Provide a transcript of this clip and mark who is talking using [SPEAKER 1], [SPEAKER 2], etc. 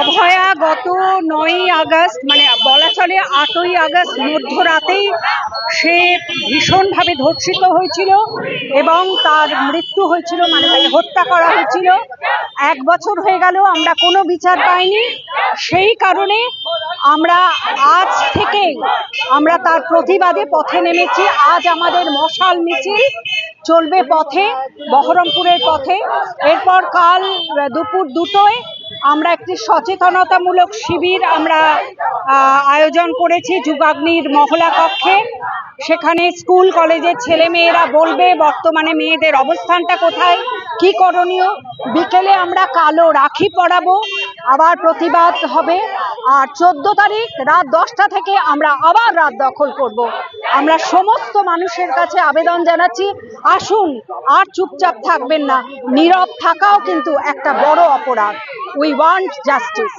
[SPEAKER 1] অভয়া গত নয়ই আগস্ট মানে বলা চলে আটই আগস্ট মধ্যরাতেই সে ভীষণভাবে ধর্ষিত হয়েছিল এবং তার মৃত্যু হয়েছিল মানে তাকে হত্যা করা হয়েছিল। এক বছর হয়ে গেল, আমরা কোনো বিচার পাইনি। সেই কারণে আমরা আজ থেকে আমরা তার প্রতিবাদে পথে নেমেছি। আজ আমাদের মশাল মিছিল চলবে পথে, বহরমপুরের পথে। এরপর কাল দুপুর দুটোয় আমরা একটি সচেতনতামূলক শিবির আমরা আয়োজন করেছি যুগাগ্নির মহলা কক্ষে। সেখানে স্কুল, কলেজের ছেলে মেয়েরা বলবে, বর্তমানে মেয়েদের অবস্থানটা কোথায়, কি করণীয়? বিকেলে আমরা কালো রাখি পরাবো, আবার প্রতিবাদ হবে। আর চোদ্দ তারিখ রাত দশটা থেকে আমরা আবার রাত দখল করব। আমরা সমস্ত মানুষের কাছে আবেদন জানাচ্ছি, আসুন আর চুপচাপ থাকবেন না। নীরব থাকাও কিন্তু একটা বড় অপরাধ। We want justice